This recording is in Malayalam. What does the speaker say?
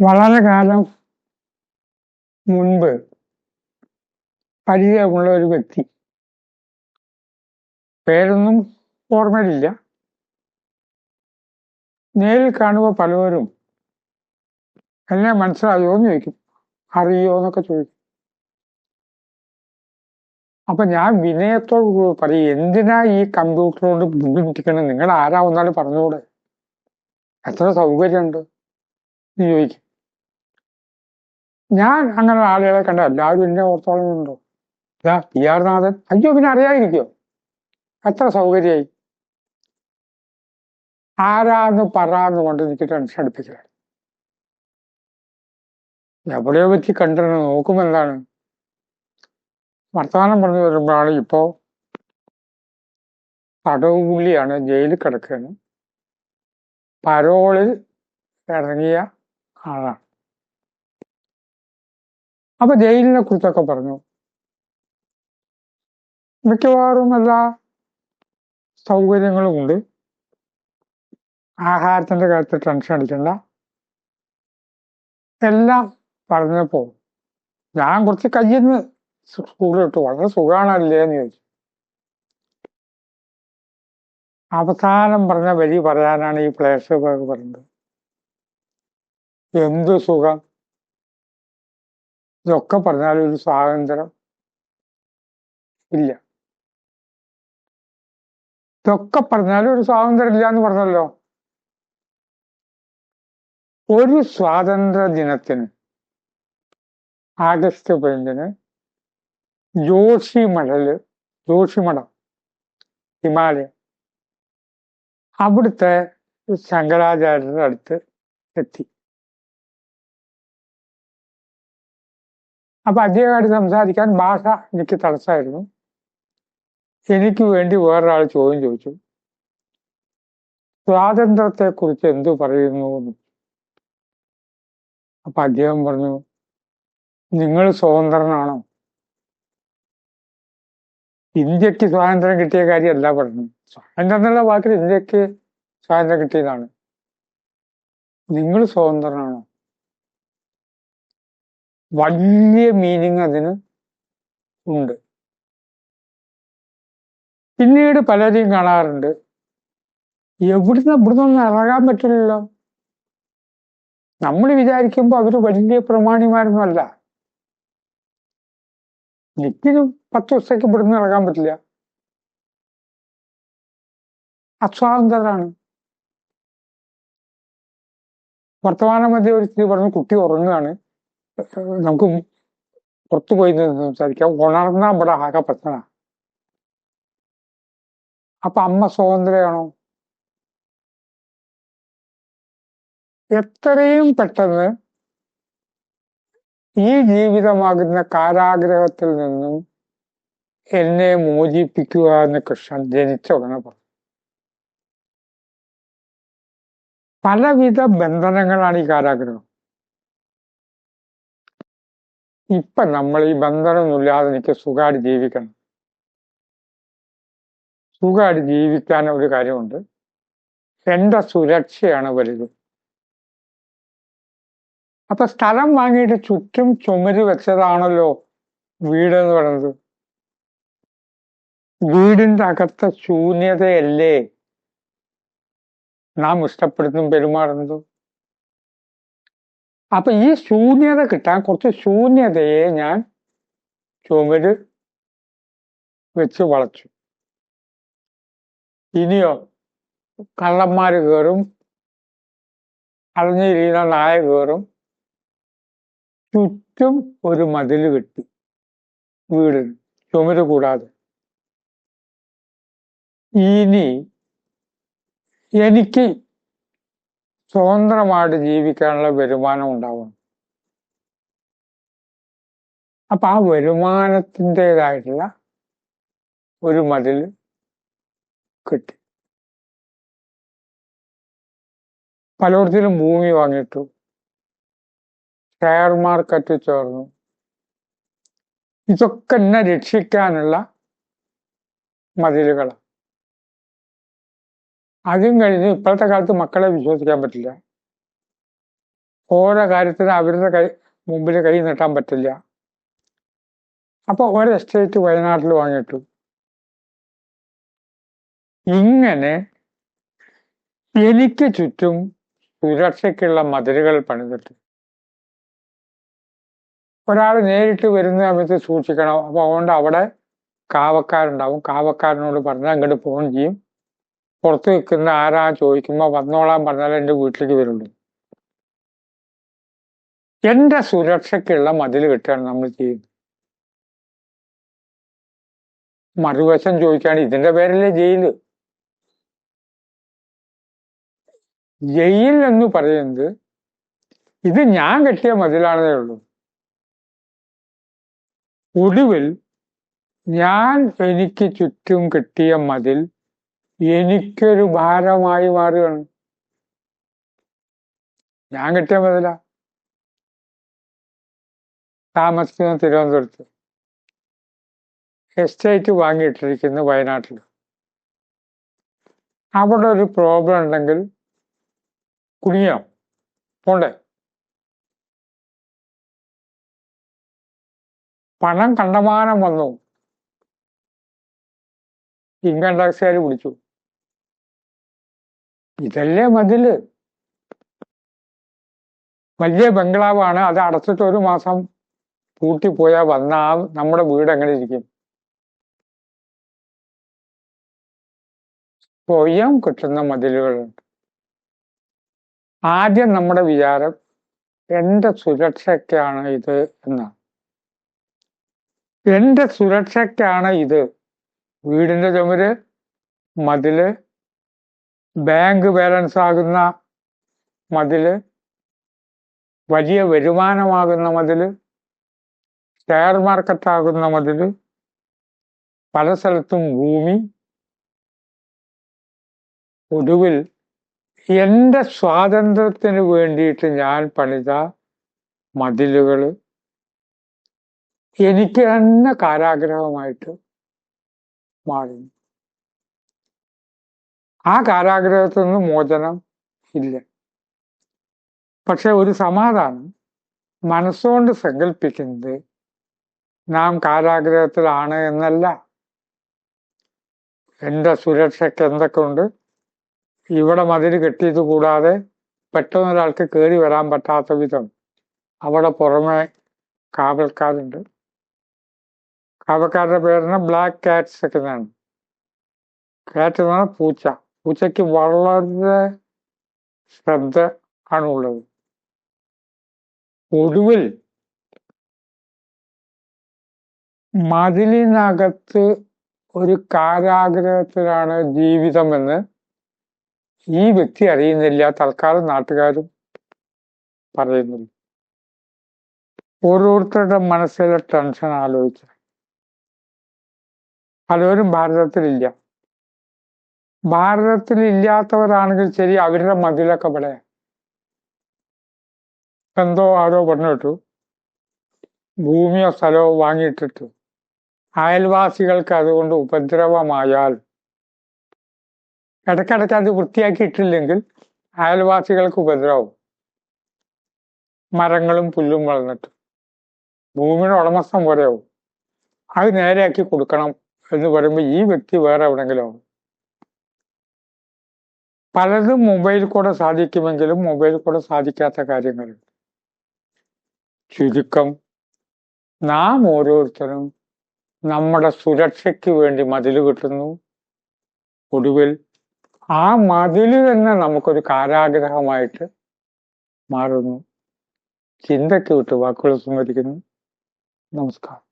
വളരെ കാലം മുൻപ് പരിചയമുള്ള ഒരു വ്യക്തി. പേരൊന്നും ഓർമ്മയില്ല നേരിൽ കാണുമ്പോൾ പലവരും എന്നെ മനസ്സിലായോ എന്ന് ചോദിക്കും. അറിയോ എന്നൊക്കെ ചോദിക്കും. അപ്പൊ ഞാൻ വിനയത്തോട് പറയും എന്തിനാ ഈ കമ്പ്യൂട്ടർ കൊണ്ട് ബുദ്ധിമുട്ടിക്കണം നിങ്ങൾ ആരാ ഒന്നാലും പറഞ്ഞുകൂടെ? എത്ര സൗകര്യമുണ്ട്? എന്ന് ചോദിക്കും. ഞാൻ അങ്ങനെ ആളുകളെ കണ്ട എല്ലാവരും എന്നെ ഓർത്തോളം ഉണ്ടോ ഇതാ പി ആർ നാഥൻ അയ്യോ പിന്നെ അറിയാതിരിക്കോ? അത്ര സൗകര്യമായി. ആരാന്ന് പറയാന്ന് കൊണ്ട് എനിക്ക് ടെൻഷൻ അടുപ്പിക്കലാണ്. എവിടെയോ വെച്ച് കണ്ടിരുന്നു. നോക്കുമ്പോൾ എന്താണ്? വർത്തമാനം പറഞ്ഞു വരുമ്പോഴാണ് ഇപ്പോ തടവ് പുള്ളിയാണ് ജയിലിൽ കിടക്കുകയാണ്. പരോളിൽ ഇറങ്ങിയ ആളാണ്. അപ്പൊ ജയിലിനെ കുറിച്ചൊക്കെ പറഞ്ഞു. മിക്കവാറും എല്ലാ സൗകര്യങ്ങളും ഉണ്ട്. ആഹാരത്തിന്റെ കാര്യത്തിൽ ടെൻഷൻ അടിക്കണ്ട. എല്ലാം പറഞ്ഞപ്പോ ഞാൻ കുറച്ച് കയ്യിൽ നിന്ന് സ്കൂളിൽ ഇട്ടു. വളരെ സുഖമാണല്ലേ എന്ന് ചോദിച്ചു. അവസാനം പറഞ്ഞ വരി പറയാനാണ് ഈ പ്ലേസ് പറയുന്നത്. എന്ത് സുഖം? ഇതൊക്കെ പറഞ്ഞാൽ ഒരു സ്വാതന്ത്ര്യം ഇല്ല. ഇതൊക്കെ പറഞ്ഞാലും ഒരു സ്വാതന്ത്ര്യം ഇല്ല എന്ന് പറഞ്ഞല്ലോ. ഒരു സ്വാതന്ത്ര്യ ദിനത്തിന് ആഗസ്റ്റ് പതിനഞ്ചിന് ജോഷിമഠൽ ജോഷിമഠം ഹിമാലയം അവിടുത്തെ ശങ്കരാചാര്യരുടെ അടുത്ത് എത്തി. അപ്പൊ അദ്ദേഹമായിട്ട് സംസാരിക്കാൻ ഭാഷ എനിക്ക് തടസ്സമായിരുന്നു. എനിക്ക് വേണ്ടി വേറൊരാൾ ചോദ്യം ചോദിച്ചു. സ്വാതന്ത്ര്യത്തെ കുറിച്ച് എന്തു പറയുന്നു അപ്പൊ അദ്ദേഹം പറഞ്ഞു നിങ്ങൾ സ്വതന്ത്രനാണോ? ഇന്ത്യയ്ക്ക് സ്വാതന്ത്ര്യം കിട്ടിയ കാര്യമല്ല പറഞ്ഞു. സ്വാതന്ത്ര്യം എന്നുള്ള വാക്കിൽ ഇന്ത്യയ്ക്ക് സ്വാതന്ത്ര്യം കിട്ടിയതാണ്. നിങ്ങൾ സ്വതന്ത്രനാണോ? വലിയ മീനിങ് അതിന് ഉണ്ട്. പിന്നീട് പലരെയും കാണാറുണ്ട്. എവിടുന്ന് ഇവിടുന്നൊന്നും ഇറങ്ങാൻ പറ്റില്ലല്ലോ. നമ്മൾ വിചാരിക്കുമ്പോൾ അവർ വലിയ പ്രമാണിമാരൊന്നുമല്ല എനിക്കിന് പത്ത് ദിവസത്തേക്ക് ഇവിടുന്ന് ഇറങ്ങാൻ പറ്റില്ല. അസ്വാതന്ത്രരാണ് വർത്തമാന മധ്യ ഒരു സ്ത്രീ പറഞ്ഞു കുട്ടി ഉറങ്ങുകയാണ്. നമുക്ക് പുറത്തു പോയി നിന്ന് സംസാരിക്കാം. ഉണർന്ന ഇവിടെ ആകെ പ്രശ്ന അപ്പൊ അമ്മ സ്വതന്ത്രയാണോ എത്രയും പെട്ടെന്ന് ഈ ജീവിതമാകുന്ന കാരാഗ്രഹത്തിൽ നിന്നും എന്നെ മോചിപ്പിക്കുക എന്ന് കൃഷ്ണൻ ജനിച്ച ഉടനെ പറഞ്ഞു. പലവിധ ബന്ധനങ്ങളാണ് ഈ കാരാഗ്രഹം. ഇപ്പൊ നമ്മൾ ഈ ബന്ധനമൊന്നുമില്ലാതെ എനിക്ക് സുഖമായിട്ട് ജീവിക്കണം. സുഖമായിട്ട് ജീവിക്കാൻ ഒരു കാര്യമുണ്ട്. എന്റെ സുരക്ഷയാണ് വലുത്. അപ്പൊ സ്ഥലം വാങ്ങിയിട്ട് ചുറ്റും ചുമര് വെച്ചതാണല്ലോ വീട് എന്ന് പറയുന്നത്. വീടിന്റെ അകത്തെ ശൂന്യതയല്ലേ? നാം ഇഷ്ടപ്പെടുന്നതും പെരുമാറുന്നത്. അപ്പൊ ഈ ശൂന്യത കിട്ടാൻ കുറച്ച് ശൂന്യതയെ ഞാൻ ചുമര് വെച്ച് വളച്ചു. ഇനിയോ കള്ളന്മാര് കയറും അളഞ്ഞിരിക്കുന്ന നായ കയറും ചുറ്റും ഒരു മതിൽ കെട്ടി വീട് ചുമര് കൂടാതെ. ഇനി എനിക്ക് സ്വതന്ത്രമായിട്ട് ജീവിക്കാനുള്ള വരുമാനം ഉണ്ടാവുന്നു. അപ്പൊ ആ വരുമാനത്തിന്റെതായിട്ടുള്ള ഒരു മതിൽ കിട്ടി. പലയിടത്തിലും ഭൂമി വാങ്ങിയിട്ടു. ഷെയർ മാർക്കറ്റ് ചേർന്നു. ഇതൊക്കെ എന്നെ രക്ഷിക്കാനുള്ള മതിലുകളാണ് അതും കഴിഞ്ഞ് ഇപ്പോഴത്തെ കാലത്ത് മക്കളെ വിശ്വസിക്കാൻ പറ്റില്ല. ഓരോ കാര്യത്തിനും അവരുടെ കൈ മുമ്പിൽ കൈ നീട്ടാൻ പറ്റില്ല. അപ്പൊ ഒരു എസ്റ്റേറ്റ് വയനാട്ടിൽ വാങ്ങിയിട്ടു. ഇങ്ങനെ എനിക്ക് ചുറ്റും സുരക്ഷയ്ക്കുള്ള മതിലുകൾ പണിതിട്ട്. ഒരാൾ നേരിട്ട് വരുന്ന സമയത്ത് സൂക്ഷിക്കണം. അപ്പൊ അതുകൊണ്ട് അവിടെ കാവക്കാരുണ്ടാവും. കാവക്കാരനോട് പറഞ്ഞാൽ അങ്ങോട്ട് ഫോൺ ചെയ്യും. പുറത്ത് നിൽക്കുന്ന ആരാ ചോദിക്കുമ്പോൾ വന്നോളാൻ പറഞ്ഞാൽ എന്റെ വീട്ടിലേക്ക് വരുള്ളൂ. എന്റെ സുരക്ഷയ്ക്കുള്ള മതിൽ കിട്ടുകയാണ് നമ്മൾ ചെയ്യുന്നത്. മറുവശം ചോദിക്കുകയാണ് ഇതിന്റെ പേരല്ലേ ജയിൽ ജയിൽ എന്ന് പറയുന്നത് ഇത് ഞാൻ കെട്ടിയ മതിലാണതേ ഉള്ളൂ. ഒടുവിൽ ഞാൻ എനിക്ക് ചുറ്റും കിട്ടിയ മതിൽ എനിക്കൊരു ഭാരമായി മാറുകയാണ്. ഞാൻ കിട്ടിയ മതില. താമസിക്കുന്ന തിരുവനന്തപുരത്ത്. എസ്റ്റേറ്റ് വാങ്ങിയിട്ടിരിക്കുന്നു വയനാട്ടിൽ അവിടെ ഒരു പ്രോബ്ലം ഉണ്ടെങ്കിൽ കുനിയാം പോണ്ടേ? പണം കണ്ടമാനം വന്നു. ഇൻകം ടാക്സുകാർ പിടിച്ചു ഇതല്ലേ മതിൽ വലിയ ബംഗ്ലാവാണ്. അത് അടച്ചിട്ട് ഒരു മാസം പൂട്ടിപ്പോയാൽ വന്ന ആ നമ്മുടെ വീട് എങ്ങനെ ഇരിക്കും? സ്വയം കിട്ടുന്ന മതിലുകളുണ്ട് ആദ്യം നമ്മുടെ വിചാരം എന്റെ സുരക്ഷയ്ക്കാണ് ഇത് എന്നാണ് എന്റെ സുരക്ഷയ്ക്കാണ് ഇത്. വീടിന്റെ ചുമര് മതിൽ ബാങ്ക് ബാലൻസ് ആകുന്ന മതിൽ വലിയ വരുമാനമാകുന്ന മതിൽ ഷെയർ മാർക്കറ്റ് ആകുന്ന മതിൽ പല സ്ഥലത്തും ഭൂമി ഒടുവിൽ എന്റെ സ്വാതന്ത്ര്യത്തിന് വേണ്ടിയിട്ട് ഞാൻ പണിത മതിലുകൾ എനിക്ക് തന്നെ കാരാഗ്രഹമായിട്ട് മാറുന്നു. ആ കാരാഗ്രഹത്തിൽ നിന്ന് മോചനം ഇല്ല. പക്ഷെ ഒരു സമാധാനം. മനസ്സുകൊണ്ട് സങ്കല്പിക്കുന്നത് നാം കാരാഗ്രഹത്തിലാണ് എന്നല്ല. എന്റെ സുരക്ഷയ്ക്ക് എന്തൊക്കെ ഉണ്ട്? ഇവിടെ മതിൽ കെട്ടിയത് കൂടാതെ പെട്ടെന്നൊരാൾക്ക് കയറി വരാൻ പറ്റാത്ത വിധം അവിടെ പുറമെ കാവൽക്കാരുണ്ട്. കാവൽക്കാരുടെ പേരിന് ബ്ലാക്ക് കാറ്റ്സ് ഒക്കെ എന്നാണ് കാറ്റ് എന്ന് പറഞ്ഞാൽ പൂച്ച. പൂച്ചയ്ക്ക് വളരെ ശ്രദ്ധ ആണുള്ളത്. ഒടുവിൽ മതിലിനകത്ത് ഒരു കാരാഗ്രഹത്തിലാണ് ജീവിതമെന്ന് ഈ വ്യക്തി അറിയുന്നില്ല. തൽക്കാലം നാട്ടുകാരും പറയുന്നുണ്ട് ഓരോരുത്തരുടെ മനസ്സിലെ ടെൻഷൻ ആലോചിച്ച. പലരും ഭാരതത്തിലില്ല. ഭാരതത്തിൽ ഇല്ലാത്തവരാണെങ്കിൽ ശരി അവരുടെ മതിലൊക്കെ ഇവിടെ. എന്തോ ആരോ പറഞ്ഞു കിട്ടു ഭൂമിയോ സ്ഥലമോ വാങ്ങിയിട്ടിട്ടു. അയൽവാസികൾക്ക് അതുകൊണ്ട് ഉപദ്രവമായാൽ. ഇടയ്ക്കിടയ്ക്ക് അത് വൃത്തിയാക്കിയിട്ടില്ലെങ്കിൽ അയൽവാസികൾക്ക് ഉപദ്രവം. മരങ്ങളും പുല്ലും വളർന്നിട്ട്. ഭൂമിയുടെ ഉടമസ്ഥം പോലെയാവും. അത് നേരെയാക്കി കൊടുക്കണം എന്ന് പറയുമ്പോൾ ഈ വ്യക്തി വേറെ എവിടെങ്കിലും ആവും. പലതും മൊബൈൽ കൂടെ സാധിക്കുമെങ്കിലും മൊബൈൽ കൂടെ സാധിക്കാത്ത കാര്യങ്ങളുണ്ട് ചുരുക്കം നാം ഓരോരുത്തരും നമ്മുടെ സുരക്ഷയ്ക്ക് വേണ്ടി മതിൽ കിട്ടുന്നു ഒടുവിൽ ആ മതിൽ തന്നെ നമുക്കൊരു കാരാഗ്രഹമായിട്ട് മാറുന്നു. ചിന്തയ്ക്ക് വിട്ട് വാക്കുകൾ സംവദിക്കുന്നു. നമസ്കാരം.